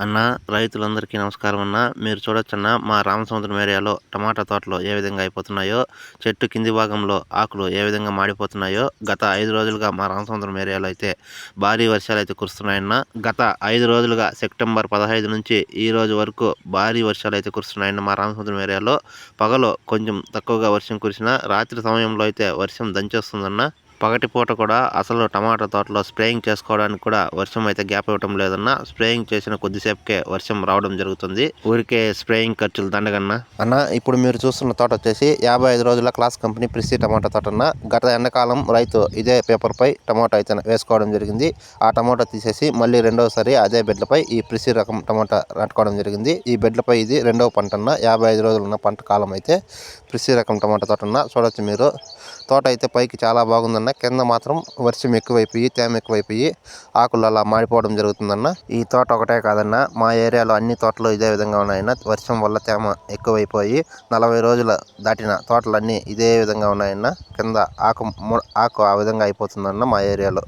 అన్నా రైతులందరికీ నమస్కారం అన్న. మీరు చూడొచ్చన్న మా రామసముద్రం ఏరియాలో టమాటా తోటలు ఏ విధంగా అయిపోతున్నాయో చెట్టు కింది భాగంలో ఆకులు ఏ విధంగా మాడిపోతున్నాయో గత ఐదు రోజులుగా మా రామసముద్రం ఏరియాలో అయితే భారీ వర్షాలు అయితే కురుస్తున్నాయన్న గత ఐదు రోజులుగా సెప్టెంబర్ పదహైదు నుంచి ఈ రోజు వరకు భారీ వర్షాలు అయితే కురుస్తున్నాయన్న మా రామసముద్రం ఏరియాలో. పగలు కొంచెం తక్కువగా వర్షం కురిసిన రాత్రి సమయంలో అయితే వర్షం దంచేస్తుందన్న. పగటి పూట కూడా అసలు టమాటా తోటలో స్ప్రేయింగ్ చేసుకోవడానికి కూడా వర్షం అయితే గ్యాప్ ఇవ్వటం లేదన్న స్ప్రేయింగ్ చేసిన కొద్దిసేపుకే వర్షం రావడం జరుగుతుంది. ఊరికే స్ప్రేయింగ్ ఖర్చులు దండగన్న? అన్న ఇప్పుడు మీరు చూస్తున్న తోట వచ్చేసి యాభై ఐదు రోజుల క్లాస్ కంపెనీ ప్రిసి టమాటా తోట అన్న. గత ఎండాకాలం రైతు ఇదే పేపర్ పై టమాటా అయితే వేసుకోవడం జరిగింది. ఆ టమాటా తీసేసి మళ్ళీ రెండవసారి అదే బెడ్లపై ఈ ప్రిసి రకం టమాటా నాటుకోవడం జరిగింది. ఈ బెడ్లపై ఇది రెండవ పంట అన్న. యాభై ఐదు రోజులు ఉన్న పంట కాలం అయితే ప్రిసి రకం టమాటా తోట అన్న. చూడొచ్చు మీరు. తోట అయితే పైకి చాలా బాగుందన్న. కింద మాత్రం వర్షం ఎక్కువైపోయి తేమ ఎక్కువైపోయి ఆకులు అలా మాడిపోవడం జరుగుతుందన్న. ఈ తోట ఒకటే కాదన్న మా ఏరియాలో అన్ని తోటలు ఇదే విధంగా ఉన్నాయన్న. వర్షం వల్ల తేమ ఎక్కువైపోయి నలభై రోజుల దాటిన తోటలన్నీ ఇదే విధంగా ఉన్నాయన్న. కింద ఆకు ఆకు ఆ విధంగా అయిపోతుందన్న మా ఏరియాలో.